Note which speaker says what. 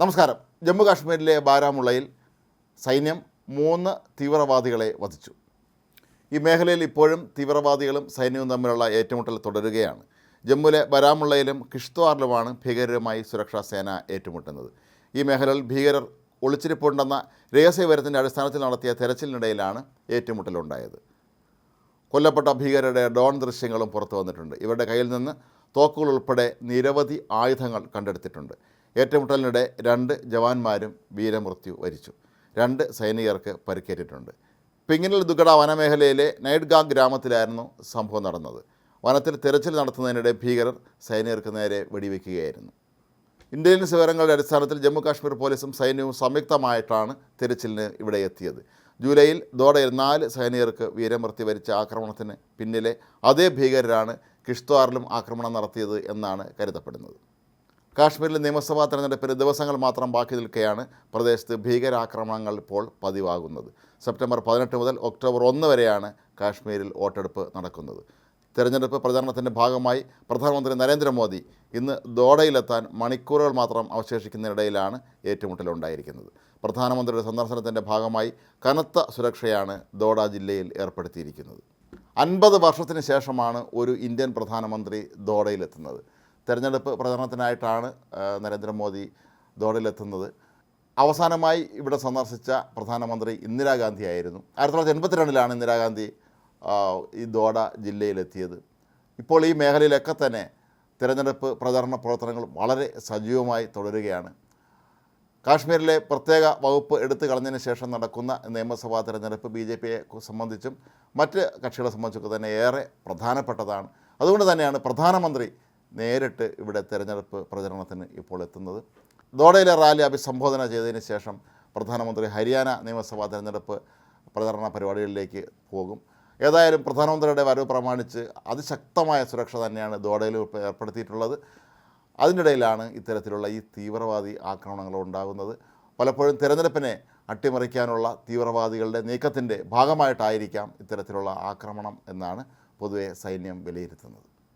Speaker 1: നമസ്കാരം. ജമ്മു കാശ്മീരിലെ ബാരാമുള്ളയിൽ സൈന്യം മൂന്ന് തീവ്രവാദികളെ വധിച്ചു. ഈ മേഖലയിൽ ഇപ്പോഴും തീവ്രവാദികളും സൈന്യവും തമ്മിലുള്ള ഏറ്റുമുട്ടൽ തുടരുകയാണ്. ജമ്മുവിലെ ബാരാമുള്ളയിലും കിഷ്ത്വാറിലുമാണ് ഭീകരരുമായി സുരക്ഷാ സേന ഏറ്റുമുട്ടുന്നത്. ഈ മേഖലയിൽ ഭീകരർ ഒളിച്ചിരിപ്പുണ്ടെന്ന രഹസ്യവിവരത്തിന്റെ അടിസ്ഥാനത്തിൽ നടത്തിയ തെരച്ചിലിനിടയിലാണ് ഏറ്റുമുട്ടലുണ്ടായത്. കൊല്ലപ്പെട്ട ഭീകരരുടെ ഡോൺ ദൃശ്യങ്ങളും പുറത്തു വന്നിട്ടുണ്ട് ഇവരുടെ കയ്യിൽ നിന്ന് തോക്കുകൾ ഉൾപ്പെടെ നിരവധി ആയുധങ്ങൾ കണ്ടെടുത്തിട്ടുണ്ട്. ഏറ്റുമുട്ടലിനിടെ രണ്ട് ജവാന്മാരും വീരമൃത്യു വരിച്ചു. രണ്ട് സൈനികർക്ക് പരിക്കേറ്റിട്ടുണ്ട്. പിങ്ങിനൽ ദുഗഡ വനമേഖലയിലെ നൈഡ്ഗാ ഗ്രാമത്തിലായിരുന്നു സംഭവം നടന്നത്. വനത്തിൽ തിരച്ചിൽ നടത്തുന്നതിനിടെ ഭീകരർ സൈനികർക്ക് നേരെ വെടിവെക്കുകയായിരുന്നു. ഇന്റലിജൻസ് വിവരങ്ങളുടെ അടിസ്ഥാനത്തിൽ ജമ്മു കാശ്മീർ പോലീസും സൈന്യവും സംയുക്തമായിട്ടാണ് തിരച്ചിലിന് ഇവിടെ എത്തിയത്. ജൂലൈയിൽ ദോഡയിൽ നാല് സൈനികർക്ക് വീരമൃത്യു വരിച്ച ആക്രമണത്തിന് പിന്നിലെ അതേ ഭീകരരാണ് കിഷ്ത്വാറിലും ആക്രമണം നടത്തിയത് എന്നാണ് കരുതപ്പെടുന്നത്. കാശ്മീരിൽ നിയമസഭാ തെരഞ്ഞെടുപ്പിന് ദിവസങ്ങൾ മാത്രം ബാക്കി നിൽക്കെയാണ് പ്രദേശത്ത് ഭീകരാക്രമണങ്ങൾ ഇപ്പോൾ പതിവാകുന്നത്. സെപ്റ്റംബർ പതിനെട്ട് മുതൽ ഒക്ടോബർ ഒന്ന് വരെയാണ് കാശ്മീരിൽ വോട്ടെടുപ്പ് നടക്കുന്നത്. തെരഞ്ഞെടുപ്പ് പ്രചാരണത്തിന്റെ ഭാഗമായി പ്രധാനമന്ത്രി നരേന്ദ്രമോദി ഇന്ന് ദോഡയിലെത്താൻ മണിക്കൂറുകൾ മാത്രം അവശേഷിക്കുന്നതിനിടയിലാണ് ഏറ്റുമുട്ടലുണ്ടായിരിക്കുന്നത്. പ്രധാനമന്ത്രിയുടെ സന്ദർശനത്തിന്റെ ഭാഗമായി കനത്ത സുരക്ഷയാണ് ദോഡ ജില്ലയിൽ ഏർപ്പെടുത്തിയിരിക്കുന്നത്. അൻപത് വർഷത്തിന് ശേഷമാണ് ഒരു ഇന്ത്യൻ പ്രധാനമന്ത്രി ദോഡയിലെത്തുന്നത് തെരഞ്ഞെടുപ്പ് പ്രചരണത്തിനായിട്ടാണ് നരേന്ദ്രമോദി ദോഡിലെത്തുന്നത് അവസാനമായി ഇവിടെ സന്ദർശിച്ച പ്രധാനമന്ത്രി ഇന്ദിരാഗാന്ധിയായിരുന്നു ആയിരത്തി തൊള്ളായിരത്തി എൺപത്തിരണ്ടിലാണ് ഇന്ദിരാഗാന്ധി ഈ ദോഡ ജില്ലയിലെത്തിയത്. ഇപ്പോൾ ഈ മേഖലയിലൊക്കെ തന്നെ തിരഞ്ഞെടുപ്പ് പ്രചരണ പ്രവർത്തനങ്ങൾ വളരെ സജീവമായി തുടരുകയാണ്. കാശ്മീരിലെ പ്രത്യേക വകുപ്പ് എടുത്തു കളഞ്ഞതിന് ശേഷം നടക്കുന്ന നിയമസഭാ തിരഞ്ഞെടുപ്പ് ബി ജെ പിയെ സംബന്ധിച്ചും മറ്റ് കക്ഷികളെ സംബന്ധിച്ചൊക്കെ തന്നെ ഏറെ പ്രധാനപ്പെട്ടതാണ്. അതുകൊണ്ട് തന്നെയാണ് പ്രധാനമന്ത്രി നേരിട്ട് ഇവിടെ തെരഞ്ഞെടുപ്പ് പ്രചരണത്തിന് ഇപ്പോൾ എത്തുന്നത്. ദോഡയിലെ റാലി അഭിസംബോധന ചെയ്തതിന് ശേഷം പ്രധാനമന്ത്രി ഹരിയാന നിയമസഭാ തെരഞ്ഞെടുപ്പ് പ്രചരണ പരിപാടികളിലേക്ക് പോകും. ഏതായാലും പ്രധാനമന്ത്രിയുടെ വരവ് പ്രമാണിച്ച് അതിശക്തമായ സുരക്ഷ തന്നെയാണ് ദോഡയിൽ ഏർപ്പെടുത്തിയിട്ടുള്ളത്. അതിനിടയിലാണ് ഇത്തരത്തിലുള്ള ഈ തീവ്രവാദി ആക്രമണങ്ങൾ ഉണ്ടാകുന്നത്. പലപ്പോഴും തിരഞ്ഞെടുപ്പിനെ അട്ടിമറിക്കാനുള്ള തീവ്രവാദികളുടെ നീക്കത്തിന്റെ ഭാഗമായിട്ടായിരിക്കാം ഇത്തരത്തിലുള്ള ആക്രമണം എന്നാണ് പൊതുവെ സൈന്യം വിലയിരുത്തുന്നത്.